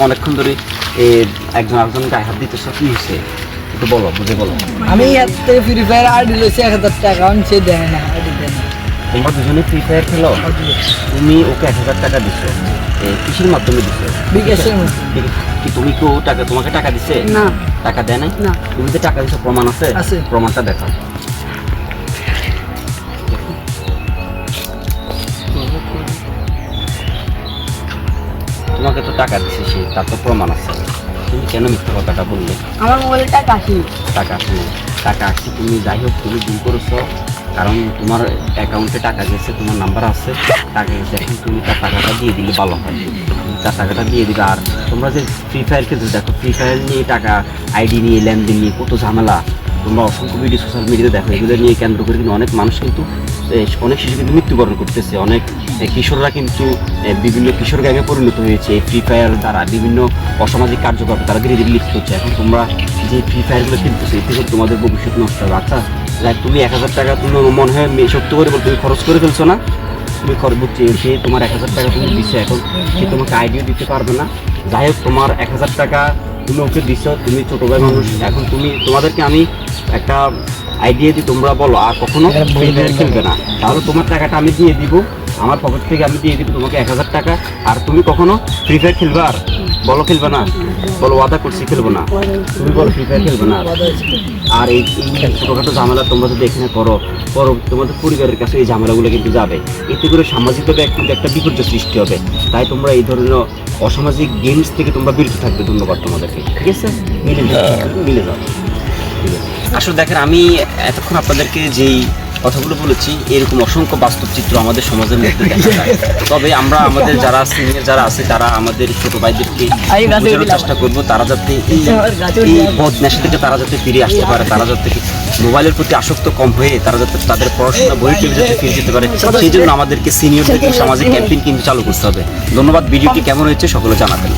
অনেকক্ষণ ধরে একজন আরেকজন গায়ে হাত দিতেছ কি হয়েছে একটু বলো বুঝে বলো আমি এর ফ্রি ফায়ার আইডি লইছি এক হাজার টাকা আমি সে দেয় না আইডি দেয় না তোমরা দুজনে ফ্রি ফায়ার খেলো তুমি ওকে এক হাজার টাকা দিছো কিসের মাধ্যমে দিছো বিকাশের মধ্যে কি- কি তুমি কেউ টাকা তোমাকে টাকা দিছে না টাকা দেয় নাই না। তুমি যে টাকা দিছো প্রমাণ আছে। প্রমাণটা দেখাও তোমাকে তো টাকা দিছে সে তার তো প্রমাণ আছে। তুমি কেন মিথ্যা কথাটা বললে? আমার মোবাইলে টাকা আসি টাকা আসলে টাকা আসছে তুমি যাই হোক তুমি ভুল করেছ। কারণ তোমার অ্যাকাউন্টে টাকা গেছে তোমার নাম্বার আছে। টাকা গেছে এখন তুমি তার টাকাটা দিয়ে দিলে ভালো হয়। তুমি তার টাকাটা দিয়ে দিবে আর তোমরা যে ফ্রি ফায়ার খেলতে দেখো ফ্রি ফায়ার নিয়ে টাকা আইডি নিয়ে লেনদেন নিয়ে কত ঝামেলা। তোমরা অসংখ্য ভিডিও সোশ্যাল মিডিয়াতে দেখো, এগুলো নিয়ে কেন্দ্র করে কিন্তু অনেক মানুষ কিন্তু অনেক শিশু কিন্তু মৃত্যুবরণ করতেছে। অনেক কিশোররা কিন্তু বিভিন্ন কিশোর গ্যাংয়ে পরিণত হয়েছে। এই ফ্রি ফায়ার দ্বারা বিভিন্ন অসামাজিক কার্যকলাপে তারা ধীরে ধীরে লিপ্ত হচ্ছে। এখন তোমরা যে ফ্রি ফায়ারগুলো খেলতেছো, এতে করে তোমাদের ভবিষ্যৎ নষ্ট হবে। আচ্ছা তুমি এক হাজার টাকা তুমি মনে হয় সত্য করে বল, তুমি খরচ করে ফেলছো না। তুমি খরচ সে তোমার এক হাজার টাকা তুমি দিচ্ছে এখন সে তোমাকে আইডিও দিতে পারবে না। যাই হোক, তোমার এক হাজার টাকা তুমি ওকে দিচ্ছ তুমি ছোট ভাই মানুষ এখন তুমি তোমাদেরকে আমি একটা আইডিয়া দিই তোমরা বলো আর কখনো খেলবে না। তাহলে তোমার টাকাটা আমি দিয়ে দিব আমার পকেট থেকে আমি দিয়ে দিব তোমাকে এক হাজার টাকা আর তুমি কখনো ফ্রি ফায়ার খেলবে আর? বলো খেলবে না বলো ওয়াদা করছি খেলব না। তুমি বলো ফ্রি ফায়ার খেলবে না। আর এই ছোটোখাটো ঝামেলা তোমরা যদি এখানে করো পর তোমাদের পরিবারের কাছে এই ঝামেলাগুলো কিন্তু যাবে। এতে করে সামাজিকভাবে এক- কিন্তু একটা বিপর্যয় সৃষ্টি হবে। তাই তোমরা এই ধরনের অসামাজিক গেমস থেকে তোমরা বিরত থাকবে। ধন্যবাদ তোমাদেরকে। ঠিক আছে? মিলে যাও। মিলে যাও। আসলে দেখেন আমি এতক্ষণ আপনাদেরকে যেই কথাগুলো বলেছি এরকম অসংখ্য বাস্তব চিত্র আমাদের সমাজের মধ্যে দেখা যায়। তবে আমরা আমাদের যারা সিনিয়র যারা আছে তারা আমাদের ছোট ভাইদেরকে বোঝানোর চেষ্টা করব তারা যাতে এই থেকে তারা যাতে ফিরে আসতে পারে তারা যাতে মোবাইলের প্রতি আসক্ত কম হয়ে তারা যাতে তাদের পড়াশোনা বই টেবিল যাতে ফিরে যেতে পারে সেই জন্য আমাদেরকে সিনিয়রদেরকে সামাজিক ক্যাম্পেইন কিন্তু চালু করতে হবে। ধন্যবাদ ভিডিওটি কেমন হয়েছে সকলে জানাবেন।